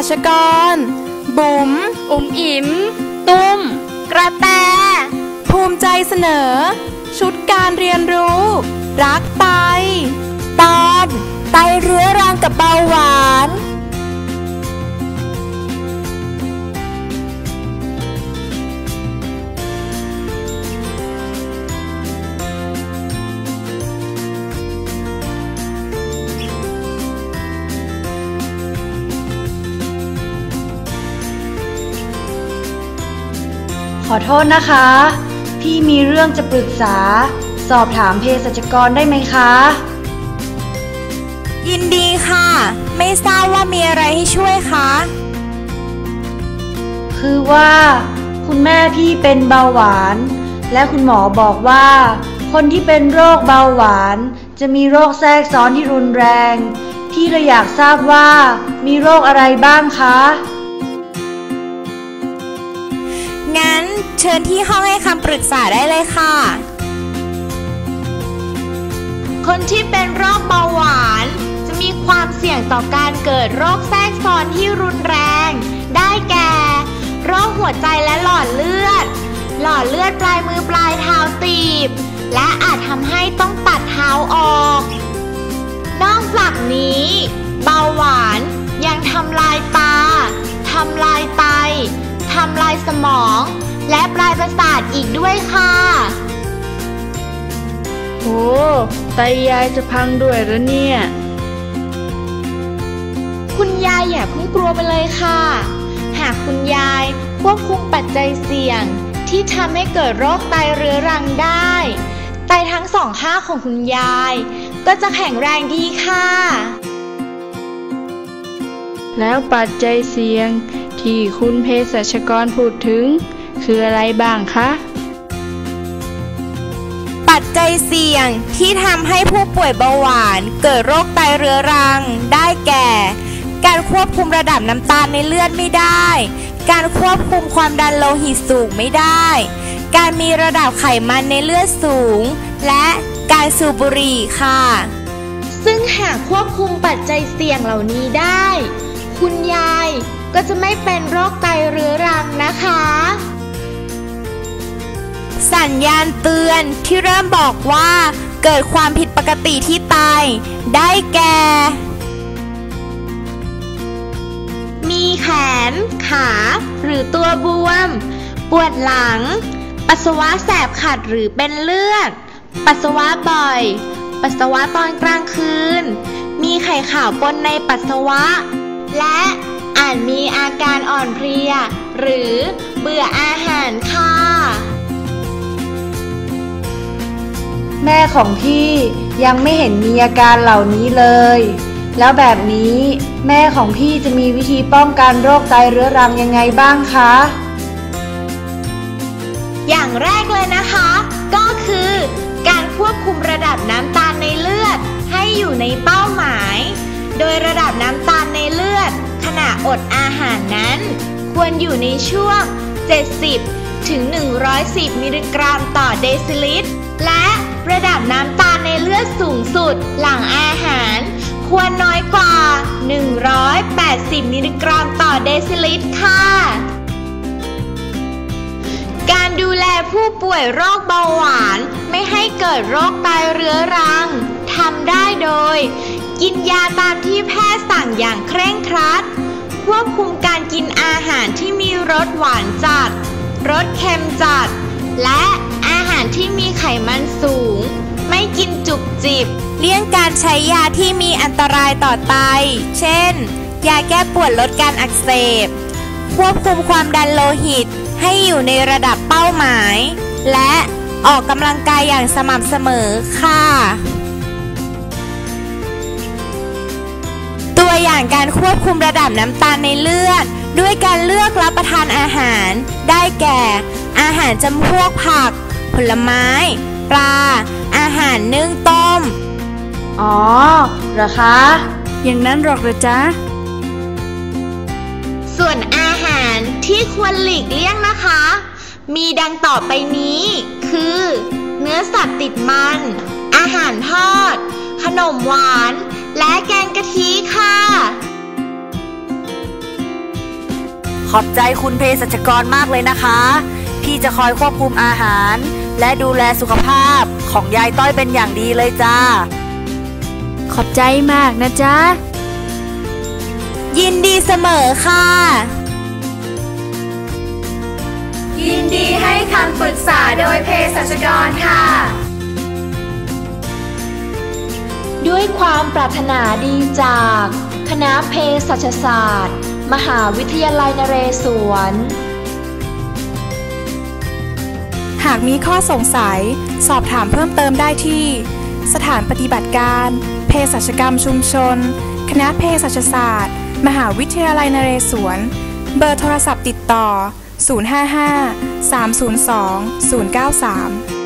สัชกร บุ๋ม อุ๋มอิ๋ม ตุ้ม กระแต ภูมิใจเสนอ ชุดการเรียนรู้ รักไตตอน ไตเรื้อรังกับเบาหวาน อโทษนะคะ พี่มีเรื่องจะปรึกษา สอบถามเภสัชกรได้ไหมคะ ยินดีค่ะ ไม่ทราบว่ามีอะไรให้ช่วยคะ คือว่า คุณแม่พี่เป็นเบาหวาน และคุณหมอบอกว่า คนที่เป็นโรคเบาหวาน จะมีโรคแทรกซ้อนที่รุนแรง พี่เลยอยากทราบว่า มีโรคอะไรบ้างคะ เชิญที่ห้องให้คำปรึกษาได้เลยค่ะ คนที่เป็นโรคเบาหวาน จะมีความเสี่ยงต่อการเกิดโรคแทรกซ้อนที่รุนแรง ได้แก่ โรคหัวใจและหลอดเลือด หลอดเลือดปลายมือปลายเท้าตีบ และอาจทำให้ต้องตัดเท้าออก นอกจากนี้ เบาหวานยังทำลายตาทำลายไตทำลายสมอง และปลายประสาทอีกด้วยค่ะโหไตยายจะพังด้วยเหรอเนี่ย คุณยายอย่าเพิ่งกลัวไปเลยค่ะ หากคุณยายควบคุมปัจจัยเสี่ยงที่ทำให้เกิดโรคไตเรื้อรังได้ ไตทั้งสองข้างของคุณยาย ก็จะแข็งแรงดีค่ะ แล้วปัจจัยเสี่ยงที่คุณเภสัชกรพูดถึง คืออะไรบ้างคะ ปัจจัยเสี่ยงที่ทำให้ผู้ป่วยเบาหวานเกิดโรคไตเรื้อรัง ได้แก่ การควบคุมระดับน้ำตาลในเลือดไม่ได้ การควบคุมความดันโลหิตสูงไม่ได้ การมีระดับไขมันในเลือดสูง และการสูบบุหรี่ค่ะ ซึ่งหากควบคุมปัจจัยเสี่ยงเหล่านี้ได้ คุณยายก็จะไม่เป็นโรคไตเรื้อรังนะคะ สัญญาณเตือนที่เริ่มบอกว่า เกิดความผิดปกติที่ไตได้แก่ มีแขน ขา หรือตัวบวม ปวดหลัง ปัสสาวะแสบขัดหรือเป็นเลือด ปัสสาวะบ่อย ปัสสาวะตอนกลางคืน มีไข่ขาวปนในปัสสาวะ และอาจมีอาการอ่อนเพลีย หรือเบื่ออาหารค่ะ แม่ของพี่ยังไม่เห็นมีอาการเหล่านี้เลย แล้วแบบนี้แม่ของพี่จะมีวิธีป้องกันโรคไตเรื้อรังยังไงบ้างคะ อย่างแรกเลยนะคะ ก็คือ การควบคุมระดับน้ำตาลในเลือด ให้อยู่ในเป้าหมาย โดยระดับน้ำตาลในเลือด ขณะอดอาหารนั้น ควรอยู่ในช่วง 70 ถึง 110 มิลลิกรัมต่อเดซิลิตร และ ระดับน้ำตาลในเลือดสูงสุดหลังอาหาร ควรน้อยกว่า 180 มิลลิกรัมต่อเดซิลิตรค่ะ การดูแลผู้ป่วยโรคเบาหวานไม่ให้เกิดโรคไตเรื้อรังทำได้โดย กินยาตามที่แพทย์สั่งอย่างเคร่งครัด ควบคุมการกินอาหารที่มีรสหวานจัด รสเค็มจัด และาหารที่มีไขมันสูง ไม่กินจุบจิบ เลี่ยงการใช้ยาที่มีอันตรายต่อไต เช่น ยาแก้ปวดลดการอักเสบ ควบคุมความดันโลหิตให้อยู่ในระดับเป้าหมาย และออกกำลังกายอย่างสม่ำเสมอค่ะ ตัวอย่างการควบคุมระดับน้ำตาลในเลือด ด้วยการเลือกรับประทานอาหาร ได้แก่ อาหารจำพวกผัก ผลไม้ ปลา อาหารนึ่งต้ม อ๋อเหรอคะ อย่างนั้นหรอกเหรอจ๊ะ ส่วนอาหารที่ควรหลีกเลี่ยงนะคะ มีดังต่อไปนี้ คือ เนื้อสัตว์ติดมัน อาหารทอด ขนมหวาน และแกงกะทิค่ะขอบใจคุณเภสัชกรมากเลยนะคะพี่จะคอยควบคุมอาหาร และดูแลสุขภาพของยายต้อยเป็นอย่างดีเลยจ้า ขอบใจมากนะจ๊ะ ยินดีเสมอค่ะ ยินดีให้คำปรึกษาโดยเภสัชกรค่ะ ด้วยความปรารถนาดีจาก คณะเภสัชศาสตร์ มหาวิทยาลัยนเรศวร หากมีข้อสงสัย สอบถามเพิ่มเติมได้ที่ สถานปฏิบัติการ เภสัชกรรมชุมชน คณะเภสัชศาสตร์ มหาวิทยาลัยนเรศวร เบอร์โทรศัพท์ติดต่อ 055 302 093